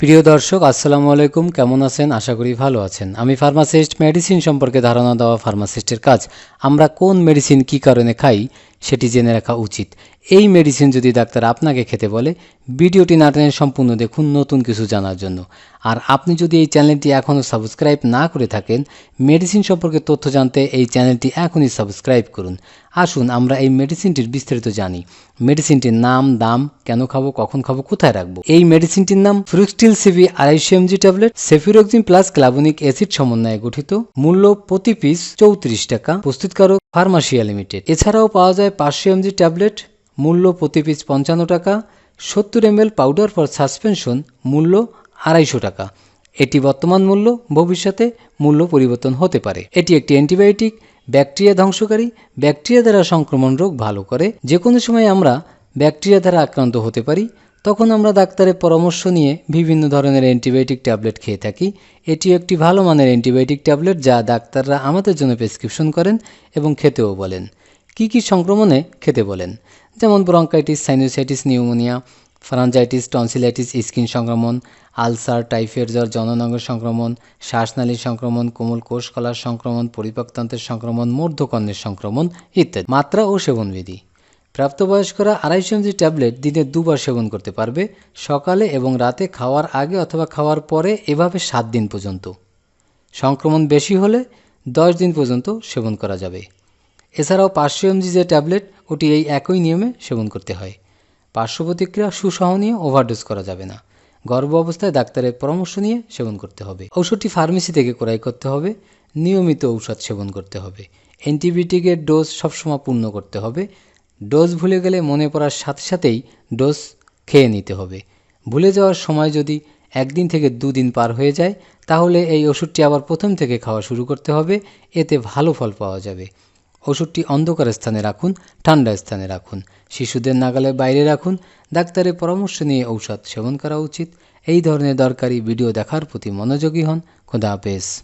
প্রিয় দর্শক, আসসালামু আলাইকুম। কেমন আছেন? আশা করি ভালো আছেন। আমি ফার্মাসিস্ট, মেডিসিন সম্পর্কে ধারণা দেওয়া ফার্মাসিস্টের কাজ। আমরা কোন মেডিসিন কি কারণে খাই সেটি জেনে রাখা উচিত। এই মেডিসিন যদি ডাক্তার আপনাকে খেতে বলে, ভিডিওটি না টেনে সম্পূর্ণ দেখুন নতুন কিছু জানার জন্য। আর আপনি যদি এই চ্যানেলটি এখনও সাবস্ক্রাইব না করে থাকেন মেডিসিন সম্পর্কে তথ্য জানতে এই চ্যানেলটি এখনই সাবস্ক্রাইব করুন। আসুন আমরা এই মেডিসিনটির বিস্তারিত জানি। মেডিসিনটির নাম, দাম, কেন খাব, কখন খাব, কোথায় রাখব? এই মেডিসিনটির নাম ফ্রুক্সটিল সিভি আড়াইশো tablet cefuroxime plus clavulanic acid সমন্বয়ে গঠিত। মূল্য প্রতি পিস চৌত্রিশ টাকা। প্রস্তুতকারক ফার্মাসিয়া লিমিটেড। এছাড়াও পাওয়া যায় পাঁচশো এমজি ট্যাবলেট, মূল্য প্রতি পিস পঞ্চান্ন টাকা, সত্তর এম পাউডার ফর সাসপেনশন, মূল্য আড়াইশো টাকা। এটি বর্তমান মূল্য, ভবিষ্যতে মূল্য পরিবর্তন হতে পারে। এটি একটি অ্যান্টিবায়োটিক, ব্যাকটেরিয়া ধ্বংসকারী, ব্যাকটেরিয়া দ্বারা সংক্রমণ রোগ ভালো করে। যে কোনো সময় আমরা ব্যাকটেরিয়া দ্বারা আক্রান্ত হতে পারি তখন আমরা ডাক্তারের পরামর্শ নিয়ে বিভিন্ন ধরনের অ্যান্টিবায়োটিক ট্যাবলেট খেয়ে থাকি। এটি একটি ভালো মানের অ্যান্টিবায়োটিক ট্যাবলেট যা ডাক্তাররা আমাদের জন্য প্রেসক্রিপশন করেন এবং খেতেও বলেন। কি কি সংক্রমণে খেতে বলেন? যেমন bronchitis, sinusitis, pneumonia pharyngitis tonsillitis, skin সংক্রমণ, আলসার, টাইফয়েড জ্বর জননাঙ্গ সংক্রমণ, শ্বাসনালীর সংক্রমণ, কোমল কোষ কলার সংক্রমণ, পরিপাকতন্ত্রের সংক্রমণ, মূর্ধকর্ণের সংক্রমণ ইত্যাদি। মাত্রা ও সেবনবিধি। প্রাপ্তবয়স্করা আড়াইশো এমজি ট্যাবলেট দিনে দুবার সেবন করতে পারবে, সকালে এবং রাতে খাওয়ার আগে অথবা খাওয়ার পরে এভাবে সাত দিন পর্যন্ত। সংক্রমণ বেশি হলে দশ দিন পর্যন্ত সেবন করা যাবে। এছাড়াও পাঁচশো এমজি যে ট্যাবলেট, ওটি এই একই নিয়মে সেবন করতে হয়। পার্শ্ব প্রতিক্রিয়া সুসহনীয় ওভারডোজ করা যাবে না। গর্ভ অবস্থায় ডাক্তারের পরামর্শ নিয়ে সেবন করতে হবে। ঔষধটি ফার্মেসি থেকে ক্রয় করতে হবে। নিয়মিত ঔষধ সেবন করতে হবে। অ্যান্টিবায়োটিকের ডোজ সবসময় পূর্ণ করতে হবে। ডোজ ভুলে গেলে মনে পড়ার সাথে সাথেই ডোজ খেয়ে নিতে হবে। ভুলে যাওয়ার সময় যদি একদিন থেকে দুদিন পার হয়ে যায়, তাহলে এই ওষুধটি আবার প্রথম থেকে খাওয়া শুরু করতে হবে। এতে ভালো ফল পাওয়া যাবে। ওষুধটি অন্ধকার স্থানে রাখুন, ঠান্ডা স্থানে রাখুন। শিশুদের নাগালের বাইরে রাখুন। ডাক্তারের পরামর্শ নিয়ে ঔষধ সেবন করা উচিত। এই ধরনের দরকারি ভিডিও দেখার প্রতি মনোযোগী হন। খোদা হাফেজ।